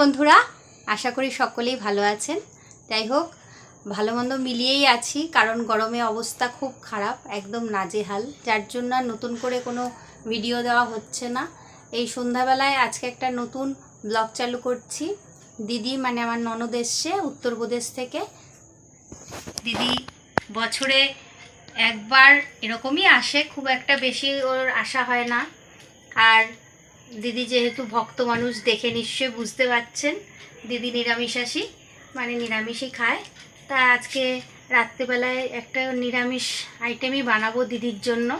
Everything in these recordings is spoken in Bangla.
বন্ধুরা, আশা করি সকলেই ভালো আছেন। যাই হোক, ভালো মন্দ মিলিয়েই আছি, কারণ গরমে অবস্থা খুব খারাপ, একদম নাজেহাল। যার জন্য নতুন করে কোনো ভিডিও দেওয়া হচ্ছে না। এই সন্ধ্যাবেলায় আজকে একটা নতুন ব্লগ চালু করছি। দিদি মানে আমার ননদ এসছে উত্তরপ্রদেশ থেকে। দিদি বছরে একবার এরকমই আসে, খুব একটা বেশি ওর আসা হয় না। আর দিদি যেহেতু ভক্ত মানুষ দেখে নিশ্চয়ই বুঝতে পারছেন। দিদি নিরামিষাশী মানে নিরামিষই খায়। তা আজকে রাত্রেবেলায় একটা নিরামিষ আইটেমই বানাবো দিদির জন্য।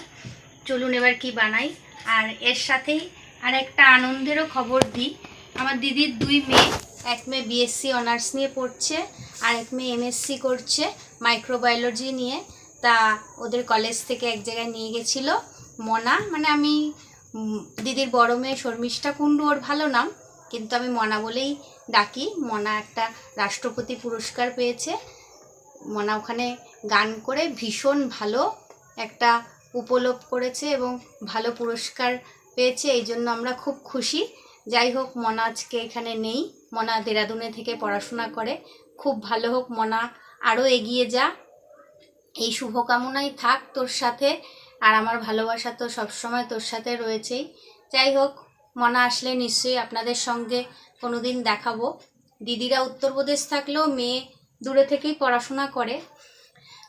চলুন এবার কি বানাই। আর এর সাথেই আর একটা আনন্দেরও খবর দিই। আমার দিদির দুই মেয়ে, এক মেয়ে বিএসসি অনার্স নিয়ে পড়ছে, আর এক মেয়ে এমএসসি করছে মাইক্রোবায়োলজি নিয়ে। তা ওদের কলেজ থেকে এক জায়গায় নিয়ে গেছিল, মনা। মানে আমি দিদির বড় মেয়ে শর্মিষ্ঠা কুণ্ডু ওর ভালো নাম, কিন্তু আমি মনা বলেই ডাকি। মনা একটা রাষ্ট্রপতি পুরস্কার পেয়েছে। মনা ওখানে গান করে ভীষণ ভালো একটা উপলভ করেছে এবং ভালো পুরস্কার পেয়েছে, এই জন্য আমরা খুব খুশি। যাই হোক, মনা আজকে এখানে নেই। মনা দেরাদুনে থেকে পড়াশোনা করে। খুব ভালো হোক, মনা আরও এগিয়ে যা। এই শুভকামনাই থাক তোর সাথে। আর আমার ভালোবাসা তো সবসময় তোর সাথে রয়েছেই। যাই হোক, মনা আসলে নিশ্চয়ই আপনাদের সঙ্গে কোনো দিন দেখাবো। দিদিরা উত্তরপ্রদেশ থাকলেও মেয়ে দূরে থেকেই পড়াশোনা করে।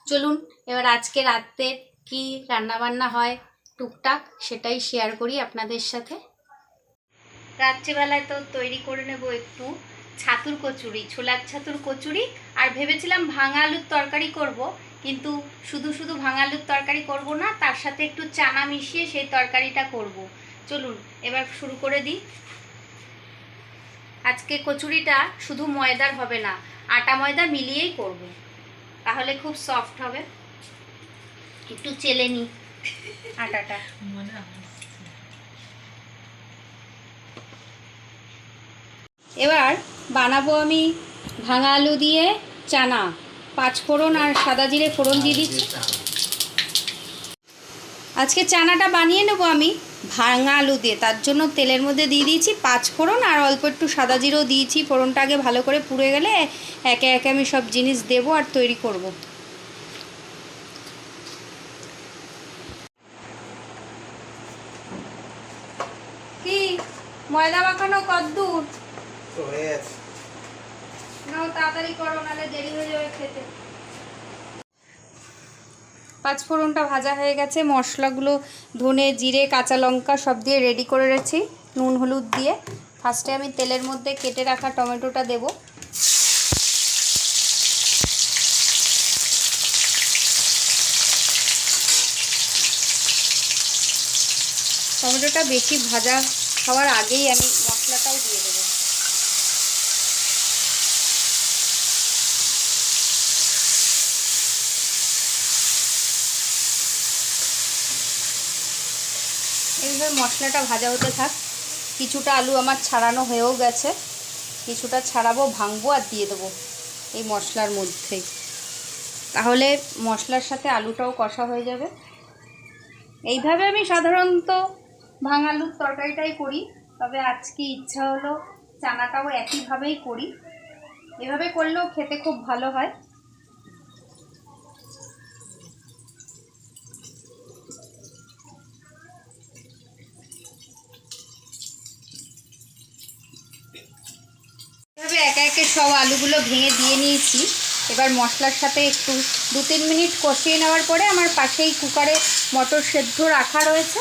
চলুন, এবার আজকে রাতে কি রান্নাবান্না হয় টুকটাক সেটাই শেয়ার করি আপনাদের সাথে। রাত্রিবেলায় তো তৈরি করে নেব একটু ছাতুর কচুরি, ছোলার ছাতুর কচুরি। আর ভেবেছিলাম ভাঙা আলুর তরকারি করব কিন্তু শুধু শুধু ভাঙালুর তরকারি করব না, তার সাথে একটু চানা মিশিয়ে সেই তরকারিটা করব। চলুন, এবার শুরু করে দিই। আজকে কচুরিটা শুধু ময়দার হবে না, আটা ময়দা মিলিয়েই করব। তাহলে খুব সফট হবে। একটু চেলে নিই আটাটা। এবার বানাবো আমি ভাঙা আলু দিয়ে চানা। পাঁচ ফোড়ন আর সাদা জিরে ফোড়ন দিয়ে দিচ্ছি। আজকে চানাটা বানিয়ে নেব আমি ভাঙা আলু দিয়ে। তার জন্য তেলের মধ্যে দিয়ে দিয়েছি পাঁচ ফোড়ন আর অল্প একটু সাদা জিরেও দিয়েছি। ফোড়নটা আগে ভালো করে পুড়ে গেলে একে একে আমি সব জিনিস দেবো আর তৈরি করব। কি? ময়দা মাখানো কদ্দূর? নাও, তাড়াতাড়ি করো, নাহলে দেরি হয়ে যাবে খেতে। পাঁচ ফোড়নটা ভাজা হয়ে গেছে, মশলাগুলো ধনে, জিরে, কাঁচা লঙ্কা সব দিয়ে রেডি করে রেখেছি, নুন, হলুদ দিয়ে। ফার্স্টে আমি তেলের মধ্যে কেটে রাখা টমেটোটা দেব। টমেটোটা বেশি ভাজা হওয়ার আগেই আমি মশলাটাও দিয়ে দেবো। এইভাবে মশলাটা ভাজা হতে থাক। কিছুটা আলু আমার ছাড়ানো হয়েও গেছে। কিছুটা ছাড়াবো, ভাঙবো আর দিয়ে দেবো এই মশলার মধ্যেই তাহলে মশলার সাথে আলুটাও কষা হয়ে যাবে। এইভাবে আমি সাধারণত ভাঙালুর তরকারিটাই করি। তবে আজকে ইচ্ছা হলো চানাটাও একইভাবেই করি। এভাবে করলেও খেতে খুব ভালো হয় এভাবে একে একে সব আলুগুলো ভেঙে দিয়ে নিয়েছি। এবার মশলার সাথে একটু দু তিন মিনিট কষিয়ে নেওয়ার পরে আমার পাশেই কুকারে মটর সেদ্ধ রাখা রয়েছে।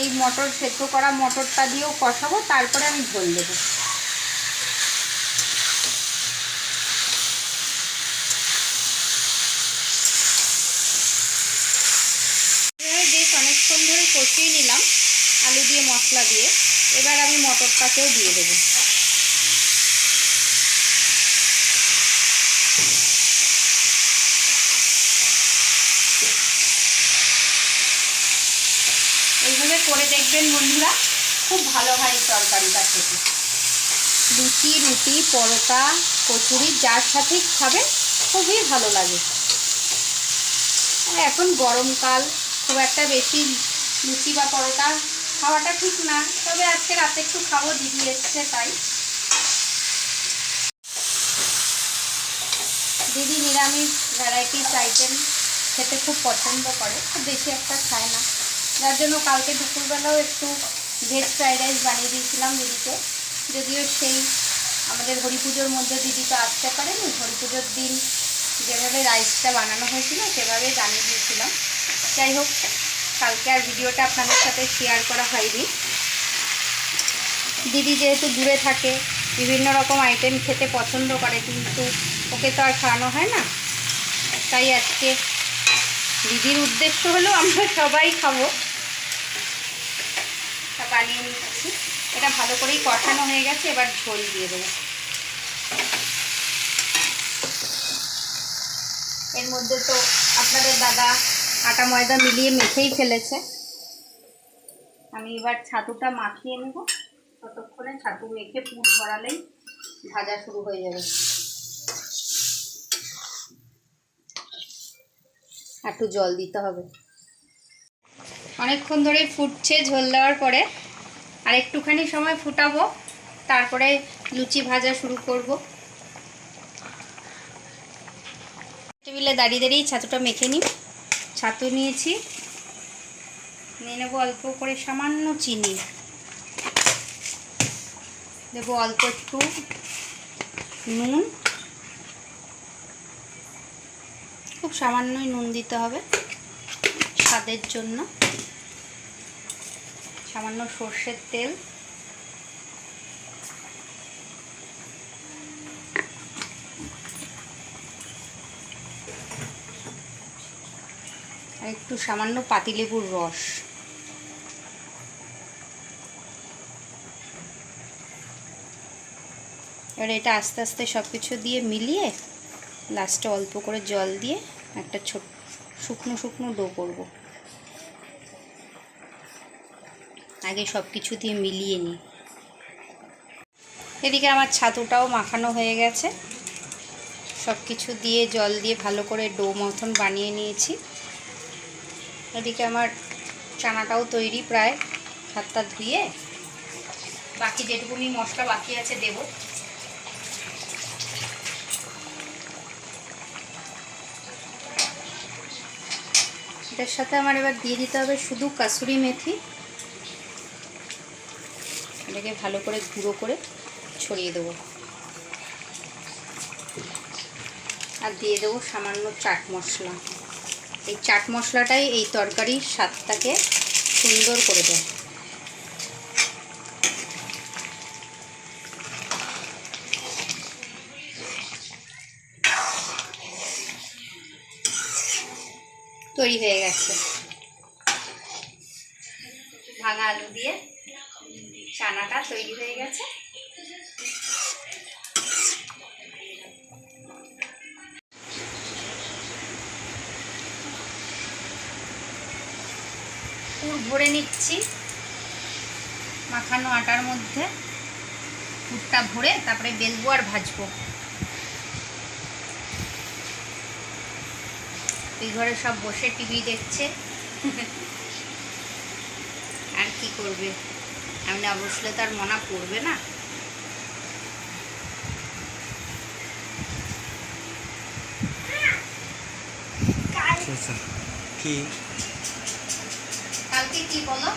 এই মটর সেদ্ধ করা মটরটা দিয়েও কষাবো, তারপরে আমি ঝোল দেবো। বেশ অনেকক্ষণ ধরে কষিয়ে নিলাম আলু দিয়ে মশলা দিয়ে। এবার আমি মটরটাকেও দিয়ে দেবো। করে দেখবেন বন্ধুরা। খুব ভালো হয় এই তরকারিটা খেতে। লুচি, রুটি, পরোটা, কচুরি, যার সাথে খাবে খুবই ভালো লাগে। এখন গরমকাল খুব একটা বেশি লুচি বা পরোটা খাওয়াটা ঠিক না। তবে আজকে রাতে একটু খাব, দিদি এসছে তাই। দিদি নিরামিষ ভ্যারাইটিস আইটেম খেতে খুব পছন্দ করে, খুব বেশি একটা খায় না। যার জন্য কালকে দুপুরবেলাও একটু ভেজ ফ্রাইড রাইস বানিয়ে দিয়েছিলাম দিদিকে। যদিও সেই আমাদের হরি পুজোর মধ্যে দিদি তো আসতে পারেনি। হরি পুজোর দিন যেভাবে রাইসটা বানানো হয়েছিল, সেভাবে বানিয়ে দিয়েছিলাম। যাই হোক, কালকে আর ভিডিওটা আপনাদের সাথে শেয়ার করা হয়নি। দিদি যেহেতু দূরে থাকে, বিভিন্ন রকম আইটেম খেতে পছন্দ করে, কিন্তু ওকে তো আর খাওয়ানো হয় না। তাই আজকে দিদির উদ্দেশ্য হলো, আমরা সবাই খাব। বানিয়ে নিচ্ছি। এটা ভালো করেই কষানো হয়ে গেছে, এবার ঝোল দিয়ে দেবো। এর মধ্যে তো আপনাদের দাদা আটা ময়দা মিলিয়ে মেখেই ফেলেছে। আমি এবার ছাতুটা মাখিয়ে নেব। ততক্ষণে ছাতু মেখে পুর ভরালেই ভাজা শুরু হয়ে যাবে। একটু জল দিতে হবে। অনেকক্ষণ ধরে ফুটছে ঝোল দেওয়ার পরে। আর একটুখানি সময় ফুটাবো, তারপরে লুচি ভাজা শুরু করব। টেবিলে দাঁড়িয়ে দাঁড়িয়ে ছাতুটা মেখে নিই। ছাতু নিয়েছি। নিয়ে নেব অল্প করে সামান্য চিনি। দেবো অল্প একটু নুন। খুব সামান্যই নুন দিতে হবে স্বাদের জন্য। সামান্য সর্ষের তেল। আর একটু সামান্য পাতিলেবুর রস। এবার এটা আস্তে আস্তে সব কিছু দিয়ে মিলিয়ে লাস্টে অল্প করে জল দিয়ে একটা ছোট শুকনো শুকনো ডো করব। আগে সব কিছু দিয়ে মিলিয়ে নিই। এদিকে আমার ছাতুটাও মাখানো হয়ে গেছে। সব কিছু দিয়ে জল দিয়ে ভালো করে ডো মতন বানিয়ে নিয়েছি। এদিকে আমার চানাটাও তৈরি প্রায়। হাতটা ধুয়ে বাকি যেটুকুনি মশলা বাকি আছে দেবো। এটার সাথে আমার এবার দিয়ে দিতে হবে শুধু কাসুরি মেথি। এটাকে ভালো করে গুঁড়ো করে ছড়িয়ে দেবো। আর দিয়ে দেবো সামান্য চাট মশলা। এই চাট মশলাটাই এই তরকারির স্বাদটাকে সুন্দর করে দেয়। তৈরি হয়ে গেছে। ভাঙা আলু দিয়ে চানাটা তৈরি হয়ে গেছে। ভরে নিচ্ছি। মাখানো আটার মধ্যে। পুরটা ভরে তারপরে বেলবো আর ভাজবো। এই ঘরে সব বসে টিভি দেখছে। আর কি করবে? আমি না বসলে তার মনা করবে না। আচ্ছা কি? কালকে কি বলো?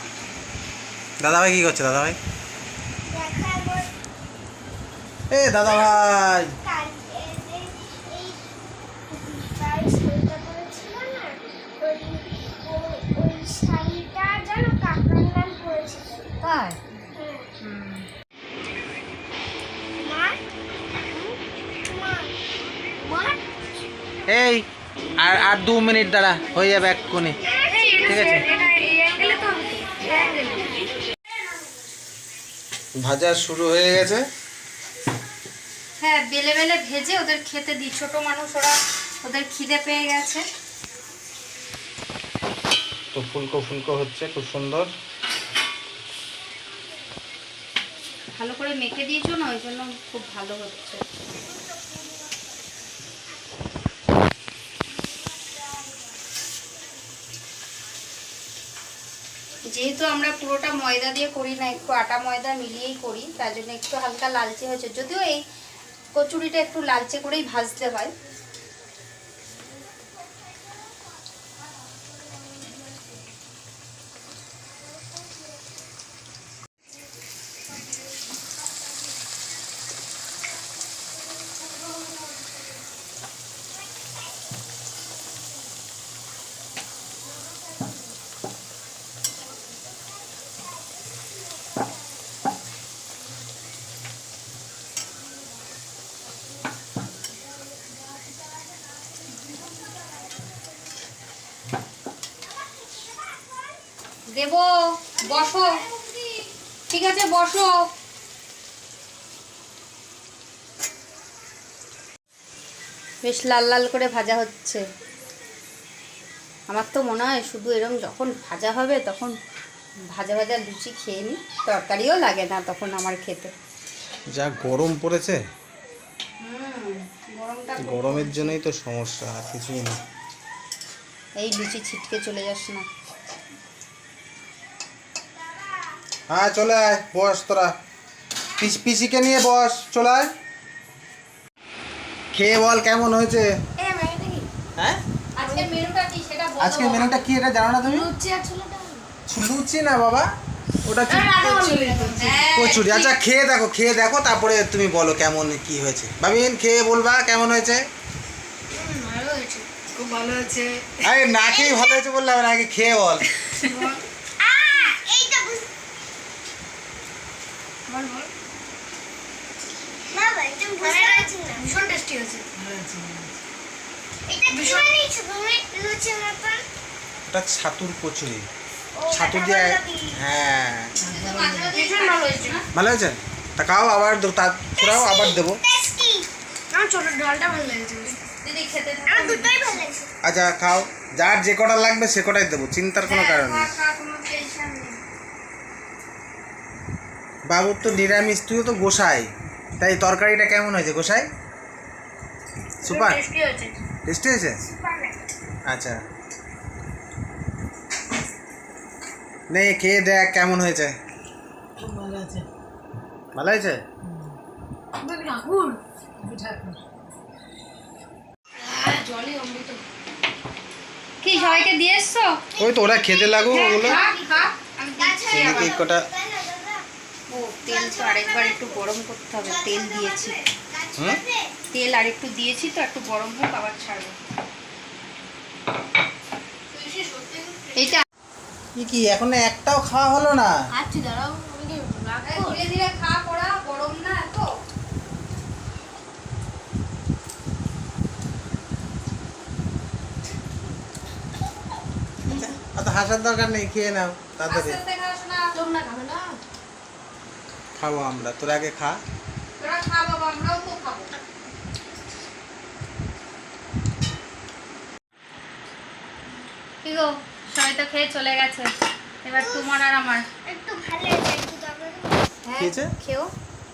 দাদা ভাই কি করছে দাদা ভাই এ দাদা ভাই তাই? এই আর আর দু মিনিট দাঁড়া হয়ে যাবে এক্ষুনি। ঠিক আছে? ভাজা শুরু হয়ে গেছে। হ্যাঁ বেলে বেলে ভেজে ওদের খেতে দিই। ছোট মানুষ ওরা ওদের খিদে পেয়ে গেছে। তো ফুলকো ফুলকো হচ্ছে খুব সুন্দর। ভালো করে মেখে দিয়েছ না? ওই জন্য খুব ভালো হচ্ছে। যেহেতু আমরা পুরোটা ময়দা দিয়ে করি না, একটু আটা ময়দা মিলিয়েই করি, তার জন্য একটু হালকা লালচে হয়েছে। যদিও এই কচুরিটা একটু লালচে করেই ভাজতে হয়। দেবো বসো। ঠিক আছে বসো। বেশ লাল লাল করে ভাজা হচ্ছে। আমার তো মনে হয় শুধু এরকম যখন ভাজা হবে তখন ভাজা ভাজা লুচি খেয়ে নিই তরকারিও লাগে না তখন আমার খেতে। যা গরম পড়েছে। গরমটা গরমের জন্যই তো সমস্যা আর কিছুই না। এই লুচি ছিটকে চলে যাস না। হ্যাঁ চলে আয় বস তোরা। পিস পিসিকে নিয়ে বস চলে আয়। খেয়ে বল কেমন হয়েছে? হ্যাঁ? আজকে মেনুটা কি সেটা বলো। আজকে মেনুটা কি এটা জানো না তুমি? লুচি না বাবা। ওটা কি হ্যাঁ, কচুরি। আচ্ছা খেয়ে দেখো খেয়ে দেখো তারপরে তুমি বলো কেমন কি হয়েছে। ভাবিন খেয়ে বলবা কেমন হয়েছে? খুব ভালো হয়েছে। আরে না খেয়ে ভালো হয়েছে বললাম না আগে খেয়ে বল বল বল ভীষণ টেস্টি হয়েছে। ওটা ছাতুর কচুরি। ছাতু দিয়ে হ্যাঁ। ভালো হয়েছে। তা খাও আবার আবার দেবো। আচ্ছা খাও। যার যে কটা লাগবে সে কটাই দেবো চিন্তার কোনো কারণ কোনো টেনশন নেই। বাবুর তো নিরামিষ তুইও তো গোসাই। তাই তরকারিটা কেমন হয়েছে গোসাই? সুপার? টেস্টি হয়েছে। আচ্ছা। নে খেয়ে দেখ কেমন হয়েছে। ভালো হয়েছে? অমৃত। কি সবাইকে দিয়ে এসছো? ওই তো ওরা খেতে লাগুক ওগুলো আবার। কটা তেল তো আরেকবার একটু গরম করতে হবে তেল দিয়েছি। তেল আর একটু দিয়েছি তো একটু গরম হোক আবার ছাড়বো। এইটা কি কি এখনও একটাও খাওয়া হলো না? আচ্ছা দাঁড়াও আমি কি রাখব ধীরে ধীরে খা পড়া গরম না এত। হাসার দরকার নেই খেয়ে নাও তাড়াতাড়ি। তোমরা খাবে না? খাব আমরা। তোরা আগে খা। তোরা খা বাবা আমরাও তো খাব। কি গো সবাই তো খেয়ে চলে গেছে। এবার তোমার আর আমার। একটু ভালো হয়েছে একটু দাও হ্যাঁ খেয়েছে? খেও।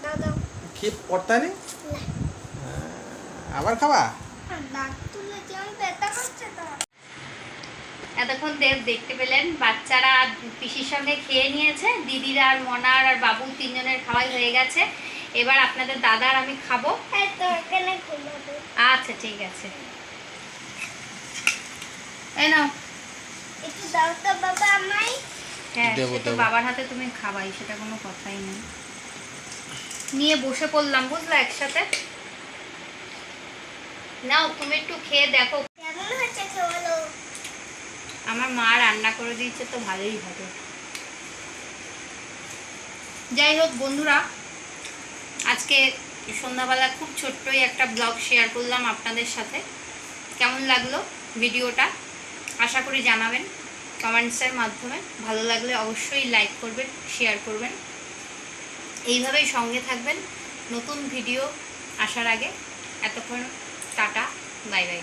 দাও দাও। খেয়ে পড়তা নেই? আবার খাবা? দাঁত তুলেছি আমি ব্যথা করছে তো। এতক্ষণ দেব দেখতে পেলেন বাচ্চারা পিসির সঙ্গে খেয়ে নিয়েছে দিদিরা আর মনার আর বাবু তিনজনের খাওয়াই হয়ে গেছে। এবার আপনাদের দাদা আর আমি খাব। হ্যাঁ তো এখানে ঘুমাবো আচ্ছা ঠিক আছে। এই নাও। একটু দাও তো বাবা আমায়। হ্যাঁ তো বাবার হাতে তুমি খাবাই সেটা কোনো কথাই নেই। নিয়ে বসে পড়লাম বুঝলা একসাথে? নাও তুমি একটু খেয়ে দেখো আমার মা রান্না করে দিয়েছে তো ভালোই হবে। যাই হোক বন্ধুরা, আজকে সন্ধ্যাবেলা খুব ছোট্টই একটা ব্লগ শেয়ার করলাম আপনাদের সাথে। কেমন লাগল ভিডিওটা? আশা করি জানাবেন কমেন্টসের মাধ্যমে। ভালো লাগলে অবশ্যই লাইক করবেন, শেয়ার করবেন। এইভাবেই সঙ্গে থাকবেন নতুন ভিডিও আসার আগে। এতক্ষণ টাটা, বাই বাই।